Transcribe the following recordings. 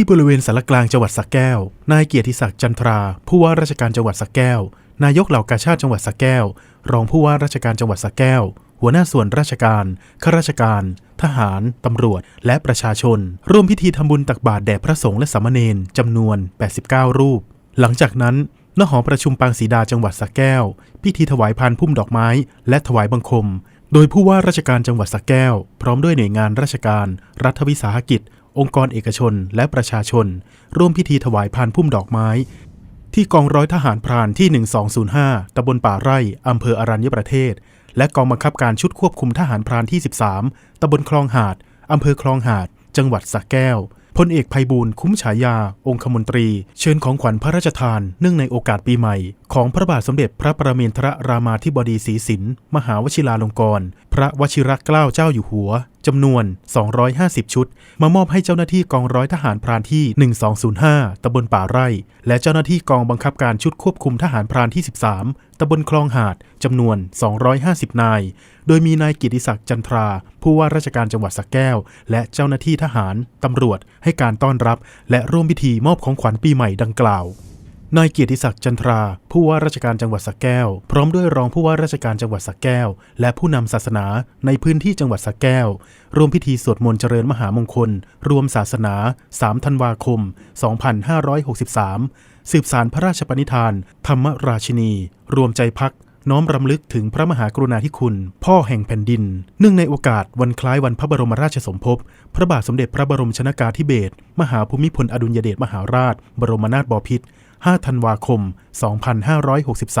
ที่บริเวณสารกลางจังหวัดสระแก้ว นายเกียรติศักดิ์จันทรา ผู้ว่าราชการจังหวัดสระแก้ว นายกเหล่ากาชาติจังหวัดสระแก้ว รองผู้ว่าราชการจังหวัดสระแก้ว หัวหน้าส่วนราชการ ข้าราชการ ทหาร ตำรวจ และประชาชน ร่วมพิธีทำบุญตักบาตรแด่พระสงฆ์และสามเณรจำนวน 89 รูป หลังจากนั้นณหอประชุมปางศรีดาจังหวัดสระแก้ว พิธีถวายพานพุ่มดอกไม้ และถวายบังคม โดยผู้ว่าราชการจังหวัดสระแก้ว พร้อมด้วยหน่วยงานราชการ รัฐวิสาหกิจ องค์กรเอกชนและประชาชน ร่วมพิธีถวายพานพุ่มดอกไม้ ที่กองร้อยทหารพรานที่ 1205 ตำบลป่าไร่ อำเภออรัญญประเทศ และกองบังคับการชุดควบคุมทหารพรานที่ 13 ตำบลคลองหาด อำเภอคลองหาด จังหวัดสระแก้วพลเอกภัยบูลคุ้มฉายา องคมนตรี เชิญของขวัญพระราชทาน เนื่องในโอกาสปีใหม่ ของพระบาทสมเด็จพระประเมนทรรามาธิบดีศรีสิน มหาวชิราลงกรณ์พระวชิรเกล้าเจ้าอยู่หัว จำนวน 250 ชุด มามอบให้เจ้าหน้าที่กองร้อยทหารพรานที่ 1205 ตำบลป่าไร่ และเจ้าหน้าที่กองบังคับการชุดควบคุมทหารพรานที่ 13 ตำบลคลองหาดจำนวน 250 นาย โดยมีนายกิติศักดิ์จันทรา ผู้ว่าราชการจังหวัดสระแก้ว และเจ้าหน้าที่ทหารตำรวจให้การต้อนรับ และร่วมพิธีมอบของขวัญปีใหม่ดังกล่าว นายเกียรติศักดิ์จันทรา ผู้ว่าราชการจังหวัดสระแก้ว พร้อมด้วยรองผู้ว่าราชการจังหวัดสระแก้ว และผู้นำศาสนาในพื้นที่จังหวัดสระแก้ว ร่วมพิธีสวดมนต์เจริญมหามงคล รวมศาสนา 3 ธันวาคม 2563 สืบสารพระราชปณิธาน ธรรมราชินี รวมใจพัก น้อมรำลึกถึงพระมหากรุณาธิคุณ พ่อแห่งแผ่นดิน เนื่องในโอกาสวันคล้ายวันพระบรมราชสมภพ พระบาทสมเด็จพระบรมชนากาธิเบศร มหาภูมิพลอดุลยเดชมหาราช บรมนาถบพิตร 5 ธันวาคม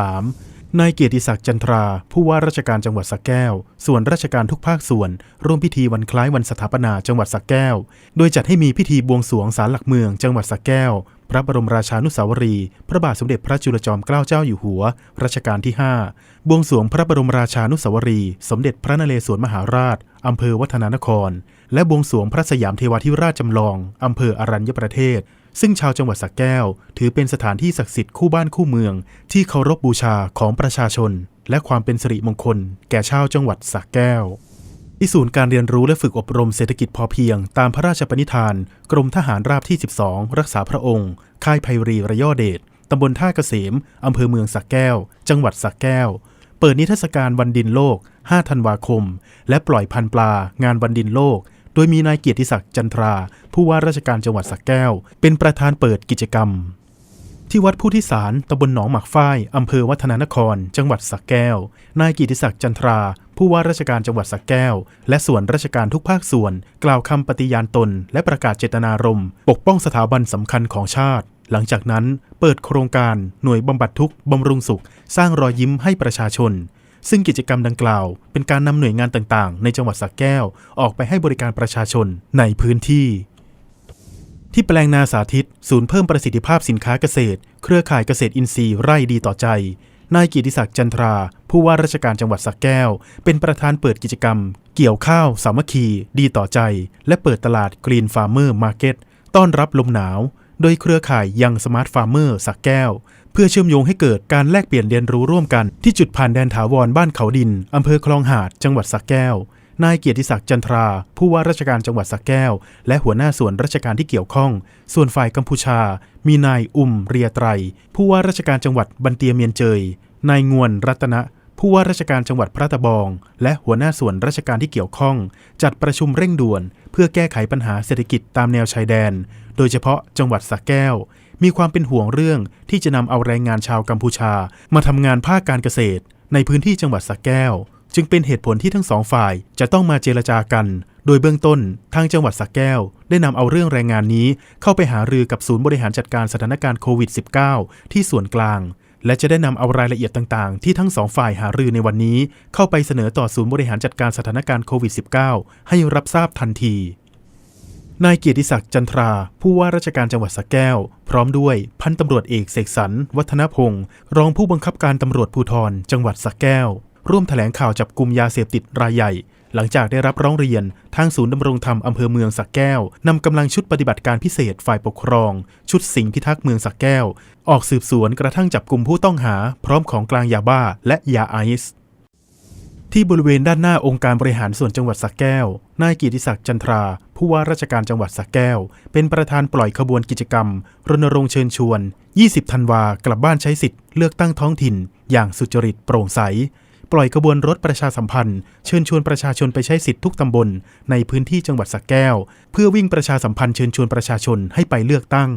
2563 นายเกียรติศักดิ์จันทรา ผู้ว่าราชการจังหวัดสระแก้ว ส่วนราชการทุกภาคส่วน ร่วมพิธีวันคล้ายวันสถาปนาจังหวัดสระแก้ว โดยจัดให้มีพิธีบวงสรวงศาลหลักเมืองจังหวัดสระแก้ว พระบรมราชานุสาวรี พระบาทสมเด็จพระจุลจอมเกล้าเจ้าอยู่หัว รัชกาลที่ 5 บวงสรวงพระบรมราชานุสาวรี สมเด็จพระนเรศวรมหาราชอำเภอวัฒนานคร และบวงสรวงพระสยามเทวาธิราชจำลองอำเภออรัญญประเทศ ซึ่งชาวจังหวัดสระแก้ว ถือเป็นสถานที่ศักดิ์สิทธิ์คู่บ้านคู่เมือง ที่เคารพบูชาของประชาชน และความเป็นสิริมงคล แก่ชาวจังหวัดสระแก้วที่ศูนย์การเรียนรู้และฝึกอบรมเศรษฐกิจพอเพียง ตามพระราชปณิธาน กรมทหารราบที่ 12 รักษาพระองค์ ค่ายไพรีระยอเดชตำบลท่าเกษมอำเภอเมืองสระแก้ว จังหวัดสระแก้ว เปิดนิทรรศการวันดินโลก 5 ธันวาคม และปล่อยพันปลา งานวันดินโลก ดยมีนายเกียรติศักดิ์จันทรา ผู้ว่าราชการจังหวัดสระแก้ว เป็นประธานเปิดกิจกรรม ที่วัดผู้ที่สารตำบลหนองหมักฝ้ายอำเภอวัฒนานคร จังหวัดสระแก้ว นายกิติศักดิ์จันทรา ผู้ว่าราชการจังหวัดสระแก้ว และส่วนราชการทุกภาคส่วน กล่าวคำปฏิญาณตน และประกาศเจตนารมณ์ปกป้องสถาบันสำคัญของชาติ หลังจากนั้นเปิดโครงการหน่วยบำบัดทุกข์บำรุงสุข สร้างรอยยิ้มให้ประชาชน ซึ่งกิจกรรมดังกล่าว เป็นการนำหน่วยงานต่างๆ ในจังหวัดสระแก้ว ออกไปให้บริการประชาชนในพื้นที่ ที่แปลงนาสาธิต ศูนย์เพิ่มประสิทธิภาพสินค้าเกษตร เครือข่ายเกษตรอินทรีย์ไร่ดีต่อใจนายกิติศักดิ์จันทรา ผู้ว่าราชการจังหวัดสระแก้ว เป็นประธานเปิดกิจกรรม เกี่ยวข้าว สามัคคี ดีต่อใจ และเปิดตลาดกรีนฟาร์เมอร์มาร์เก็ตต้อนรับลมหนาว โดยเครือข่ายยังสมาร์ทฟาร์มเมอร์สักแก้ว เพื่อเชื่อมโยงให้เกิดการแลกเปลี่ยนเรียนรู้ร่วมกันที่จุดผ่านแดนถาวรบ้านเขาดินอำเภอคลองหาดจังหวัดสระแก้วนายเกียรติศักดิ์จันทรา ผู้ว่าราชการจังหวัดสระแก้ว และหัวหน้าส่วนราชการที่เกี่ยวข้อง ส่วนฝ่ายกัมพูชา มีนายอุ่มเรียไตร ผู้ว่าราชการจังหวัดบันเตียเมียนเจย นายงวนรัตนะ ผู้ว่าราชการจังหวัดพระตะบอง และหัวหน้าส่วนราชการที่เกี่ยวข้อง จัดประชุมเร่งด่วน เพื่อแก้ไขปัญหาเศรษฐกิจตามแนวชายแดน โดยเฉพาะจังหวัดสระแก้ว มีความเป็นห่วงเรื่องที่จะนำเอาแรงงานชาวกัมพูชา มาทำงานภาคการเกษตร ในพื้นที่จังหวัดสระแก้ว จึงเป็นเหตุผลที่ทั้งสองฝ่ายจะต้องมาเจรจากัน โดยเบื้องต้นทางจังหวัดสระแก้ว ได้นำเอาเรื่องแรงงานนี้ เข้าไปหารือกับศูนย์บริหารจัดการสถานการณ์โควิด -19 ที่ส่วนกลาง และจะได้นำเอารายละเอียดต่างๆ ที่ทั้งสองฝ่ายหารือในวันนี้ เข้าไปเสนอต่อศูนย์บริหารจัดการสถานการณ์โควิด -19 ให้รับทราบทันที นายเกียรติศักดิ์จันทรา ผู้ว่าราชการจังหวัดสระแก้ว พร้อมด้วยพันตำรวจเอกเสกสรรวัฒนพงศ์รองผู้บังคับการตำรวจภูธรจังหวัดสระแก้ว ร่วมแถลงข่าวจับกลุ่มยาเสพติดรายใหญ่ หลังจากได้รับร้องเรียน ทางศูนย์ดำรงธรรมอำเภอเมืองสระแก้วนำกำลังชุดปฏิบัติการพิเศษฝ่ายปกครอง ชุดสิงห์พิทักษ์เมืองสระแก้ว ออกสืบสวนกระทั่งจับกลุ่มผู้ต้องหา พร้อมของกลางยาบ้าและยาไอซ์ ที่บริเวณด้านหน้าองค์การบริหารส่วนจังหวัดสระแก้ว นายกิติศักดิ์จันทรา ผู้ว่าราชการจังหวัดสระแก้ว เป็นประธานปล่อยขบวนกิจกรรม รณรงค์เชิญชวน 20 ธันวากลับบ้านใช้สิทธิ์เลือกตั้งท้องถิ่น อย่างสุจริตโปร่งใส ปล่อยขบวนรถประชาสัมพันธ์ เชิญชวนประชาชนไปใช้สิทธิ์ทุกตำบล ในพื้นที่จังหวัดสระแก้ว เพื่อวิ่งประชาสัมพันธ์เชิญชวนประชาชนให้ไปเลือกตั้ง